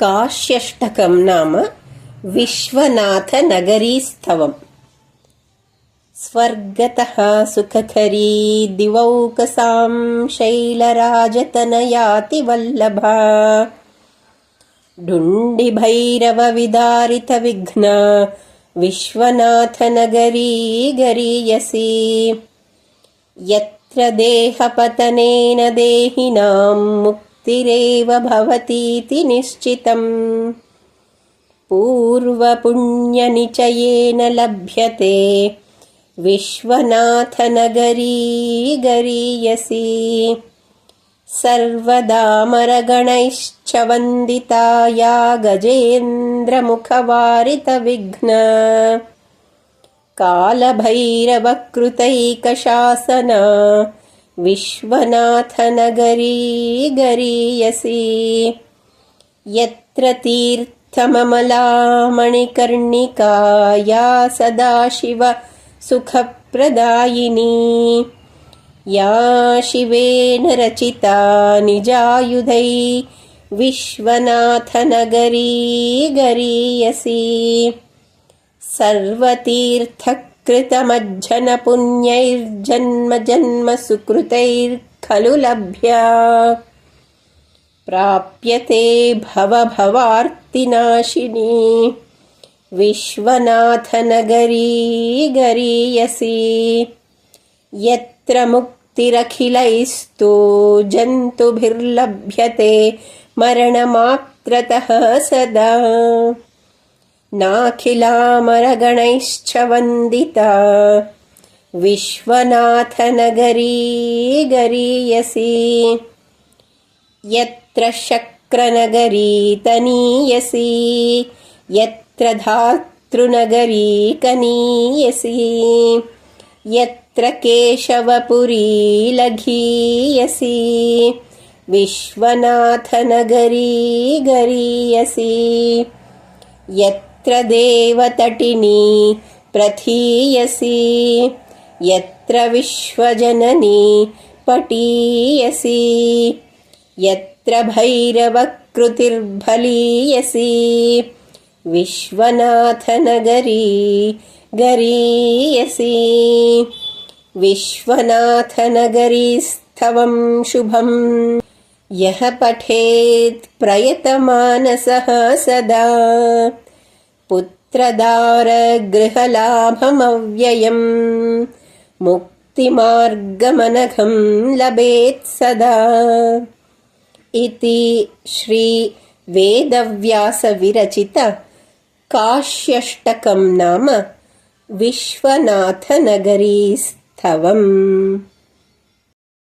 काश्यष्टकं नाम विश्वनाथनगरीस्थवम्। स्वर्गतः सुखकरी दिवौकसां शैलराजतनयाति वल्लभा ढुण्डिभैरवविदारितविघ्ना विश्वनाथनगरी गरीयसी। यत्र देहपतनेन देहिनां मुक्तिरेव भवतीति निश्चितम्। पूर्वपुण्यनिचयेन लभ्यते। विश्वनाथनगरी गरीयसी सर्वदामरगणैश्च वन्दिता या गजेन्द्रमुखवारितविघ्न। कालभैरवकृतैकशासन विश्वनाथनगरी गरीयसी। यत्र तीर्थममला मणिकर्णिका या सदाशिव सुखप्रदायिनी। या शिवेन रचिता निजायुधै विश्वनाथनगरी गरीयसी सर्वतीर्थकृतमज्जनपुण्यैर्जन्म लभ्या प्राप्यते भवभवार्तिनाशिनी विश्वनाथनगरी गरीयसी यत्र मुक्तिरखिलैस्तु जन्तुभिर्लभ्यते मरणमात्रतः सदा नाखिलामरगणैश्च वन्दिता। विश्वनाथनगरी गरीयसी। यत्र शक्रनगरी तनीयसी यत्र धातृनगरी कनीयसी। यत्र केशवपुरी लघीयसी। विश्वनाथनगरी गरीयसी यत्र देवतटिनी प्रथीयसी यत्र विश्वजननी पटीयसी यत्र भैरवकृतिर्भलीयसी विश्वनाथनगरी गरीयसी विश्वनाथनगरीस्थवं शुभम् यः पठेत् प्रयतमानसः सदा पुत्रदारगृहलाभमव्ययम् मुक्तिमार्गमनघं लभेत् सदा। इति श्रीवेदव्यासविरचित काश्यष्टकं नाम विश्वनाथनगरीस्थवम्